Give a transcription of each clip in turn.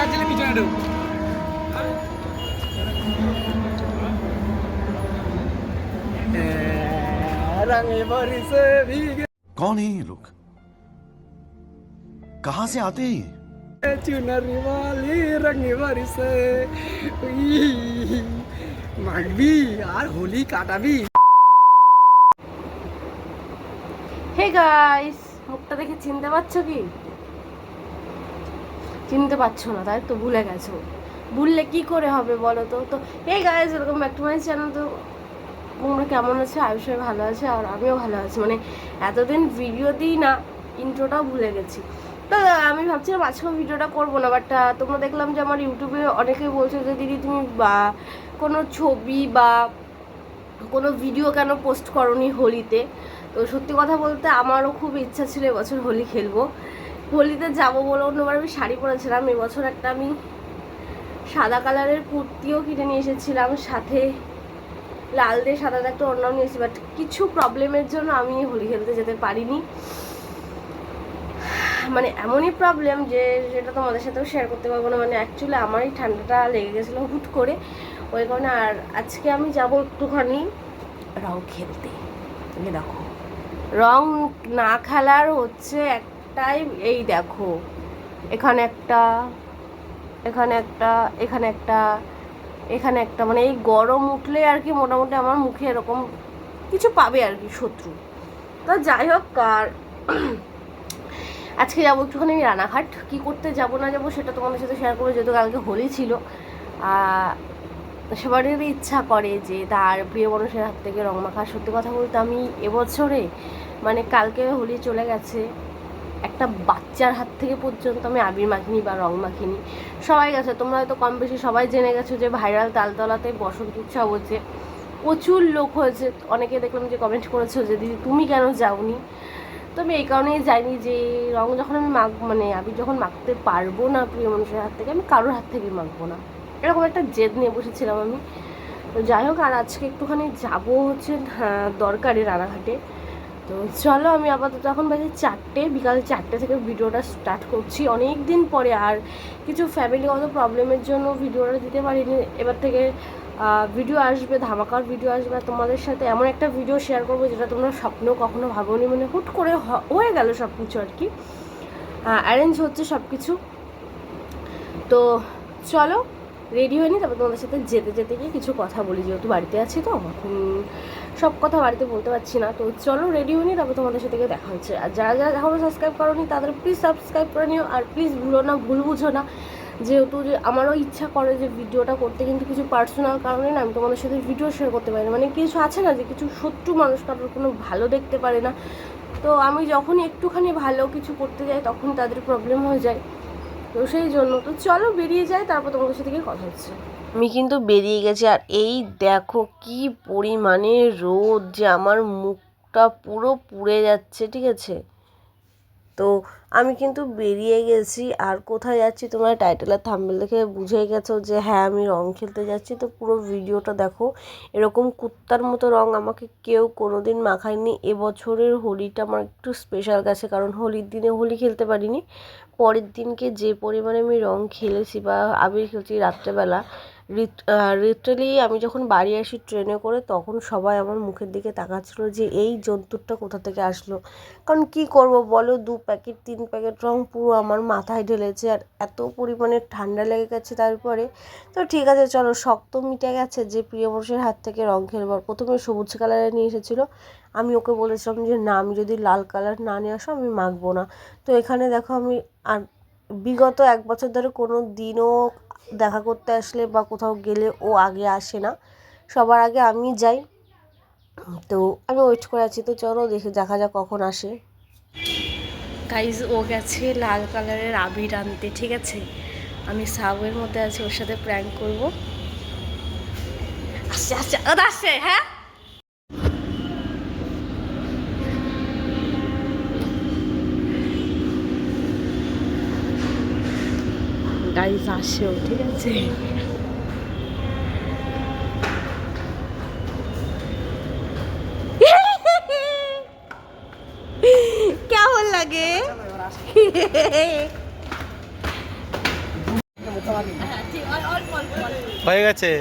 দেখাচ্ছিলে পিছনে ঢুক রঙে বরিশে ভিগে कौन है ये लोग कहां से आते हैं ये চুনারি মালি রঙে বরিশে মাখবি আর হোলি কাটাবি হে গাইস মুখটা দেখে চিনতে পারছো কি চিনতে পারছ না, তাই তো ভুলে গেছো। ভুললে কি করে হবে বলো তো? তো এই গাইস ওরকম ব্যাক টু মাই চ্যানেল তো, তোমরা কেমন আছো? আয়ুষে ভালো আছে আর আমিও ভালো আছি। মানে এতদিন ভিডিও দিই না ইন্ট্রোটাও ভুলে গেছি। তো, আমি ভাবছিলাম আজকে ভিডিওটা করব না বাট তোমরা দেখলাম যে আমার ইউটিউবে অনেকেই বলছে যে, দিদি, তুমি, বা, কোনো ছবি বা, কোনো ভিডিও কেন পোস্ট করনি হোলিতে? তো সত্যি কথা বলতে, আমারও খুব ইচ্ছা ছিল এবছর হোলি খেলব। হোলিতে যাব বলে অন্যবার আমি শাড়ি পরেছিলাম। এবছর একটা আমি সাদা কালারের কুর্তিও কিনে নিয়ে এসেছিলাম। সাথে লাল দিয়ে সাদা একটা অন্যান্য নিয়েছি বাট কিছু প্রবলেমের জন্য আমি হোলি খেলতে যেতে পারিনি। মানে এমনই প্রবলেম যে সেটা তোমাদের সাথেও শেয়ার করতে পারব না। মানে অ্যাকচুয়ালি আমারই ঠান্ডাটা লেগে গেছিল হুট করে। ওই কারণে আর আজকে আমি যাব একটুখানি রং খেলতে। দেখো, রং না খেলার হচ্ছে একটাই এই দেখো। এখানে একটা এখানে একটা এখানে একটা এখানে একটা। মানে এই গরম উঠলে আর কি মোটামুটি আমার মুখে এরকম কিছু পাবে আর কি শত্রু। তা যাই হোক, আর আজকে যাব একটুখানি আমি রানাঘাট। কি করতে যাব না যাব সেটা তোমাদের সাথে শেয়ার করব, যেহেতু কালকে হোলি ছিল। সবারই ইচ্ছা করে যে তার প্রিয় মানুষের হাত থেকে রং মাখা। সত্যি কথা বলতে আমি এবছরে মানে কালকে হোলি চলে গেছে। একটা বাচ্চার হাত থেকে পর্যন্ত আমি আবির মাখিনি বা রং মাখিনি। সবাই গেছে, তোমরা হয়তো কম বেশি সবাই জেনে গেছো যে ভাইরাল তালতলাতে বসন্ত উৎসব হচ্ছে। প্রচুর লোক হয়েছে, অনেকে দেখলাম যে কমেন্ট করেছ যে, দিদি, তুমি কেন যাওনি? তো আমি এই কারণেই জানি যে, রং যখন আমি মাখ মানে আবির যখন মাখতে পারব না প্রিয় মানুষের হাত থেকে, আমি কারোর হাত থেকে মাখবো না। এরকম একটা জেদ নিয়ে বসেছিলাম আমি। তো যাই হোক, আর আজকে একটুখানি যাব হচ্ছে দরকারে রানাঘাটে। তো চলো আমি আপাতত এখন বাজে চারটে, বিকাল চারটে থেকে ভিডিওটা স্টার্ট করছি। অনেক দিন পরে আর কিছু ফ্যামিলিগত প্রবলেমের জন্য ভিডিওটা দিতে পারিনি। এবার থেকে ভিডিও আসবে, ধামাকার ভিডিও আসবে। তোমাদের সাথে এমন একটা ভিডিও শেয়ার করব যেটা তোমরা স্বপ্ন কখনো ভাবোনি। মানে হুট করে হয়ে গেল সব কিছু আর কি। অ্যারেঞ্জ হচ্ছে সব কিছু তো চলো রেডি হয়নি, তারপর তোমাদের সাথে যেতে যেতে গিয়ে কিছু কথা বলি। যেহেতু বাড়িতে আছি তো, এখন সব কথা বাড়িতে বলতে পারছি না। তো চলো রেডি হয়নি তারপর তোমাদের সাথে গিয়ে দেখা হচ্ছে। আর যারা যারা এখনও সাবস্ক্রাইব করোনি, তাদের প্লিজ সাবস্ক্রাইব করে নিও। আর প্লিজ ভুলো না, ভুল বুঝো না। যেহেতু যে আমারও ইচ্ছা করে যে ভিডিওটা করতে, কিন্তু কিছু পার্সোনাল কারণে না আমি তোমাদের সাথে ভিডিও শেয়ার করতে পারি না। মানে কিছু আছে না যে কিছু শত্রু মানুষ কারোর কোনো ভালো দেখতে পারে না। তো আমি যখনই একটুখানি ভালো কিছু করতে যাই, তখন তাদের প্রবলেম হয়ে যায়। তো সেই জন্য। তো চলো বেরিয়ে যাই, তারপর তোমাদের সাথে গিয়ে কথা হচ্ছে। আমি কিন্তু বেরিয়ে গেছি, আর এই দেখো কি পরিমাণে রোদ যে আমার মুখটা পুরো পুড়ে যাচ্ছে, ঠিক আছে? তো আমি কিন্তু বেরিয়ে গেছি, আর কোথায় যাচ্ছি তোমরা টাইটেলের থাম্বেল দেখে বুঝে গেছো যে হ্যাঁ আমি রং খেলতে যাচ্ছি। তো পুরো ভিডিওটা দেখো, এরকম কুত্তার মতো রং আমাকে কেউ কোনোদিন মাখায়নি। এবছরের হোলিটা আমার একটু স্পেশাল গেছে, কারণ হোলির দিনে হোলি খেলতে পারিনি। পরের দিনকে যে পরিমাণে আমি রঙ খেলেছি বা আবির খেলছি রাত্রেবেলা লিটারালি আমি যখন বাড়ি আসি ট্রেনে করে তখন সবাই আমার মুখের দিকে তাকাচ্ছিলো যে এই জন্তুরটা কোথা থেকে আসলো? কারণ কি করব বলো? দু প্যাকেট তিন প্যাকেট রং পুরো আমার মাথায় ঢেলেছে আর এত পরিমাণে ঠান্ডা লেগে গেছে তারপরে। তো ঠিক আছে, চলো, শক্ত মিটে গেছে যে প্রিয় মানুষের হাত থেকে রং খেলবার প্রথমে সবুজ কালারে নিয়ে এসেছিল। আমি ওকে বলেছিলাম যে, না, আমি যদি লাল কালার না নিয়ে আসো, আমি মাখবো না। তো এখানে দেখো আমি আর বিগত এক বছর ধরে কোনো দিনও দেখা করতে আসলে বা কোথাও গেলে ও আগে আসে না। সবার আগে আমি যাই। তো আমি ওয়েট করে আছি। তো চলো দেখে দেখা যাক কখন আসে। গাইজ ও গেছে লাল কালারের আবির আনতে, ঠিক আছে? আমি সাবের মধ্যে আছি, ওর সাথে প্র্যাঙ্ক করব। আচ্ছা আচ্ছা আসে হ্যাঁ? গাইজ আসেও ঠিক আছে? কেমন লাগে? হয়ে গেছে।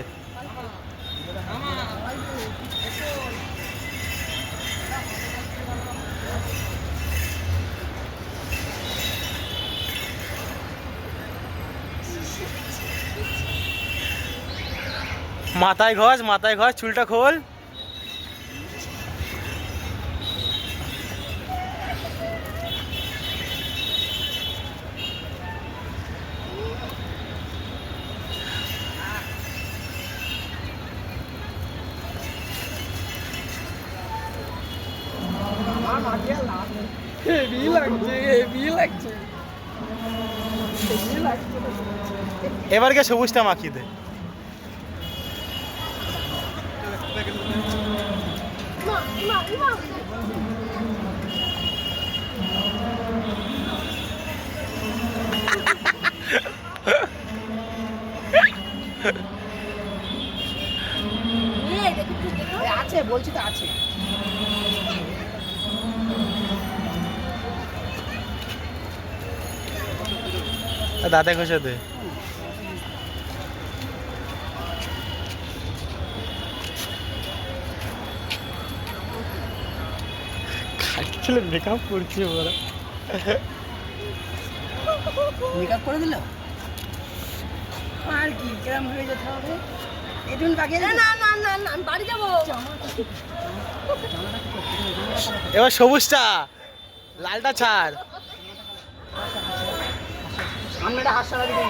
মাথায় ঘষ মাথায় ঘষ চুলটা খোল। হেভি লাগছে হেভি লাগছে। এবারকে সবুজটা মাখিয়ে দে। আছে বলছি তো আছে দাঁতে ঘষে দে। ছেলে মেকআপ করছে ওরা মেকআপ করে দিল? আর কি কিরম হয়ে যেতে হবে? এদিন বাকি না না না না আমি বাড়ি যাব। এবার সবুজটা লালটা ছাড়। সামনেটা সারা দিকে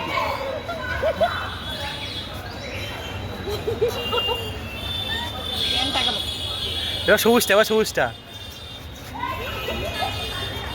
এবার সবুজটা এবার সবুজটা।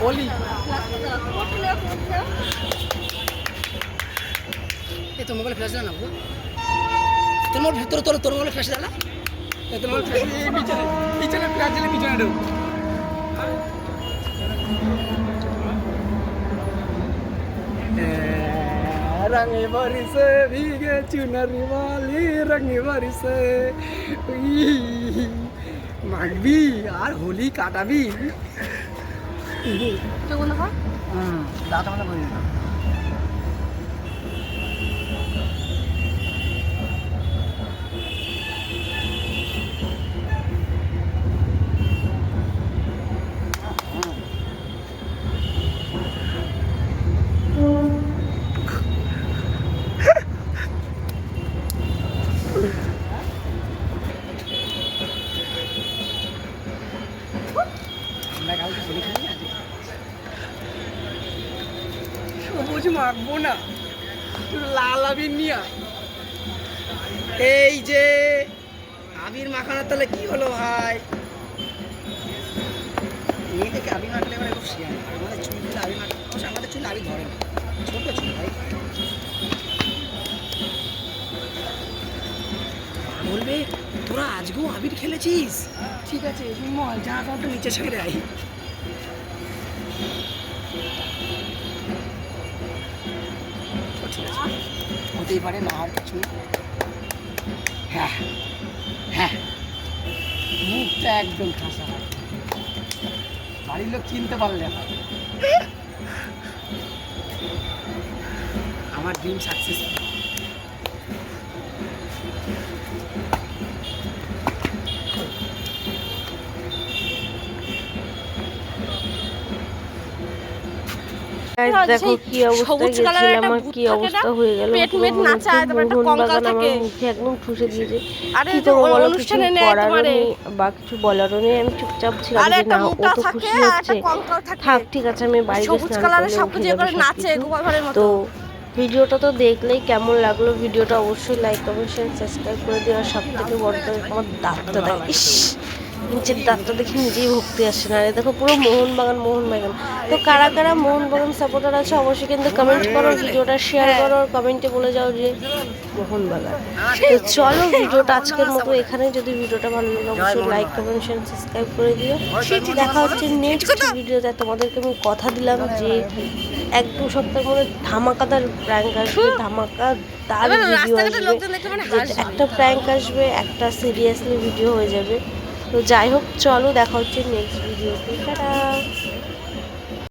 হোলি এ তোর মোবাইল ফ্ল্যাশ না বুঝো তোর মোবাইল তোর মোবাইল ফ্ল্যাশ দাও না? তোর মোবাইল ফ্ল্যাশ এই পিছনে পিছনে ফ্ল্যাশ দিলে পিছনে ঢুক। রঙে বরিসে ভিগে চুনারি বালি রঙে বরিসে মাগবি আর হোলি কাটাবি হুম দাদা মানে বলি সবুজ মাখবো না লাল আবির নিয়ে। এই যে, আবির মাখানোর তাহলে কি হলো ভাই? মেয়েদেরকে আবির মাখলে এবার খুব শিয়াল। আমাদের চুল আবির মাখলে অবশ্য আমাদের চুল আবির ধরে না। চুল ভাই। বলবে, তোরা আজকেও আবির খেলেছিস? ঠিক আছে, মল জামা তো নিচে ছেড়ে আই ও ঠিক আছে হতেই পারে, না আর কিছু হ্যাঁ হ্যাঁ। মুখটা একদম খাসা বাড়ির লোক চিনতে পারলে। আমার ডিম সাকসেস দেখো কি অবস্থায় গেছিলাম আমার কি অবস্থা হয়ে গেল পেট পুরো মেট নাচা, তারপর একটা কঙ্কাল থাকে। মুখে একদম ঠুসে দিয়েছে আরে অনুষ্ঠানে তোমারে। নেই বা কিছু বলারও নেই আমি চুপচাপ ছিলাম যে না ও তো খুশি হচ্ছে থাকে ঠিক আছে আমি বাড়ি গিয়ে সবুজ কালারের করলে সব কিছু যাবে করে নাচে সবকিছু। মতো তো ভিডিওটা তো দেখলেই কেমন লাগল ভিডিওটা অবশ্যই লাইক কমেন্ট শেয়ার সাবস্ক্রাইব করে দিও আর সব থেকে বড় আমার দাঁতটা দেয় নিচের দাঁতটা দেখে নিজেই ভক্তি আসছে না। আরে দেখো পুরো মোহনবাগান মোহনবাগান। তো কারা কারা মোহনবাগান সাপোর্টার আছে অবশ্যই কিন্তু কমেন্ট করো ভিডিওটা শেয়ার করো আর কমেন্টে বলে যাও যে মোহনবাগান। তো চলো ভিডিওটা আজকের মতো এখানে। যদি ভিডিওটা ভালো লাগে অবশ্যই লাইক কমেন্ট শেয়ার সাবস্ক্রাইব করে দিও। দেখা হচ্ছে নেক্সট ভিডিওতে তোমাদেরকে আমি কথা দিলাম যে এক দু সপ্তাহের মধ্যে ধামাকাদার প্র্যাঙ্ক আসবে ধামাকা তার ভিডিও আসবে। মানে হাসবে। একটা প্র্যাঙ্ক আসবে একটা সিরিয়াসলি ভিডিও হয়ে যাবে। তো যাই হোক চলো দেখা হচ্ছে নেক্সট ভিডিওতে